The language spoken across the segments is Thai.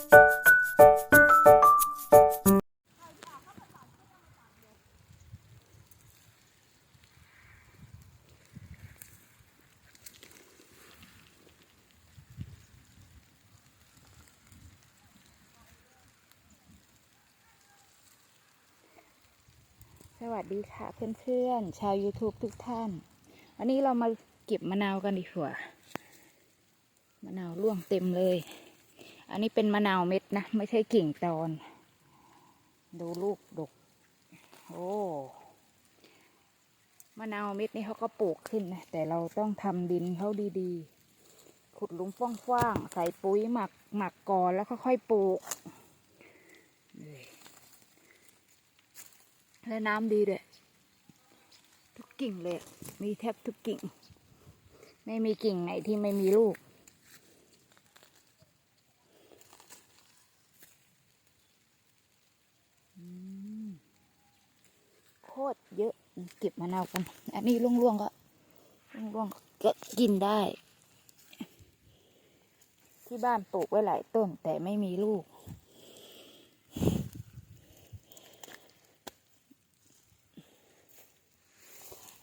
สวัสดีค่ะเพื่อนๆ ชาว YouTube ทุกท่าน วันนี้เรามาเก็บมะนาวกันดีกว่า มะนาวร่วงเต็มเลย อันนี้เป็นมะนาวเม็ดนะ ไม่ใช่กิ่งตอน ดูลูกดก โอ้มะนาวเม็ดนี่เขาก็ปลูกขึ้นนะ แต่เราต้องทำดินเขาดีๆ ขุดหลุมฟ้างๆ ใส่ปุ๋ยหมักหมักก่อนแล้วค่อยปลูก และน้ำดีด้วยทุกกิ่งเลย มีแทบทุกกิ่ง ไม่มีกิ่งไหนที่ไม่มีลูก อืมโคตร เก็บมะนาวกัน อันนี้ร่วงๆก็ร่วงๆก็กินได้ ที่บ้านปลูกไว้หลายต้นแต่ไม่มีลูก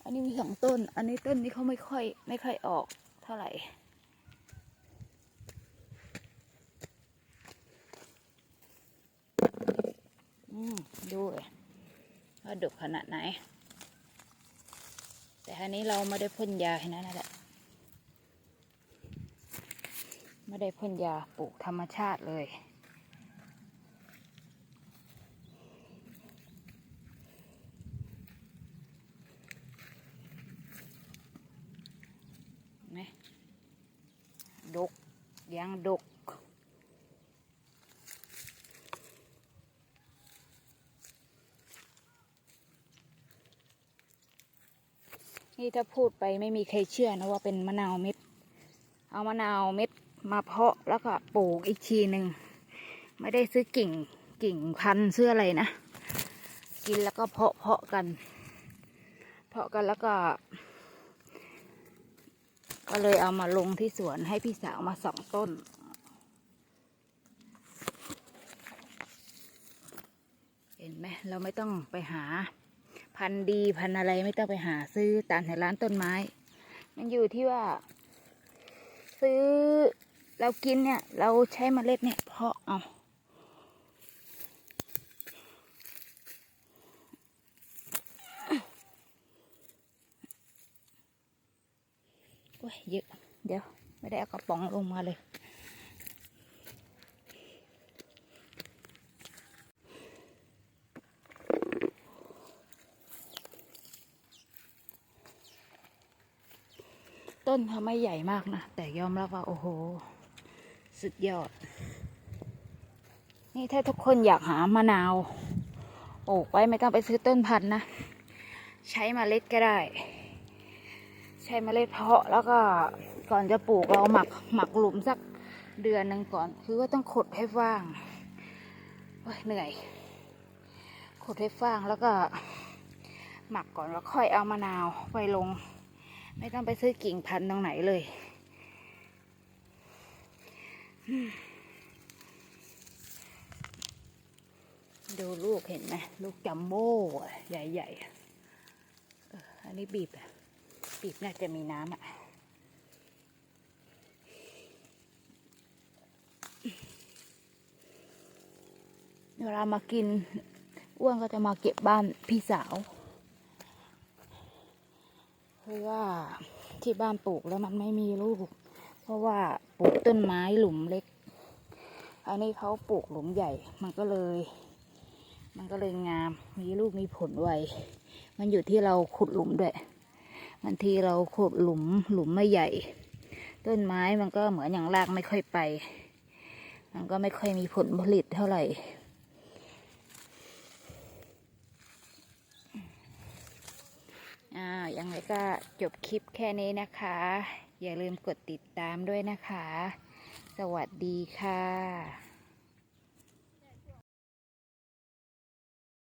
อันนี้มีสองต้น อันนี้ต้นนี้เขาไม่ค่อย ไม่ค่อยออกเท่าไหร่อืมดูเลยว่าดกขนาดไหน แต่อันนี้เราไม่ได้พ่นยาให้นะนั่นแหละไม่ได้พ่นยาปลูกธรรมชาติเลยนไหมดกยังดก นี่ถ้าพูดไปไม่มีใครเชื่อนะว่าเป็นมะนาวเม็ด เอามะนาวเม็ดมาเพาะแล้วก็ปลูกอีกทีหนึ่ง ไม่ได้ซื้อกิ่งกิ่งพันธุ์ซื้ออะไรนะ กินแล้วก็เพาะเพาะกัน เพาะกันแล้วก็ ก็เลยเอามาลงที่สวนให้พี่สาวมาสองต้นเห็นไหมเราไม่ต้องไปหา พันธุ์ดีพันธุ์อะไรไม่ต้องไปหาซื้อตามแถวร้านต้นไม้ มันอยู่ที่ว่า ซื้อเรากินเนี่ย เราใช้เมล็ดเนี่ยเพาะเอาโอ้ยเยอะ เดี๋ยว ไม่ได้เอากระป๋องลงมาเลย ต้นเขาไม่ใหญ่มากนะ แต่ยอมรับว่า โอ้โห สุดยอด นี่ถ้าทุกคนอยากหามะนาวปลูกไว้ไม่ต้องไปซื้อต้นพันธุ์นะ ใช้เมล็ดก็ได้ ใช้เมล็ดเพาะแล้วก็ก่อนจะปลูกเราหมักหมักหลุมสักเดือนหนึ่งก่อน คือว่าต้องขุดให้ว่างเหนื่อยขุดให้ว่างแล้วก็ หมักก่อนแล้วค่อยเอามะนาวไปลง ไม่ต้องไปซื้อกิ่งพันธุ์ตรงไหนเลย ดูลูกเห็นไหมลูกจัมโบ้ใหญ่ๆอันนี้บีบอะบีบน่าจะมีน้ำอะเวลามากินอ้วนก็จะมาเก็บบ้านพี่สาว เพราะว่าที่บ้านปลูกแล้วมันไม่มีลูก เพราะว่าปลูกต้นไม้หลุมเล็ก อันนี้เขาปลูกหลุมใหญ่ มันก็เลย มันก็เลยงาม มีลูกมีผลไว มันอยู่ที่เราขุดหลุมด้วยบางทีเราขุดหลุมหลุมไม่ใหญ่ ต้นไม้มันก็เหมือนอย่างรากไม่ค่อยไป มันก็ไม่ค่อยมีผลผลิตเท่าไหร่ อ่า ยังไงก็จบคลิปแค่นี้นะคะ อย่าลืมกดติดตามด้วยนะคะ สวัสดีค่ะ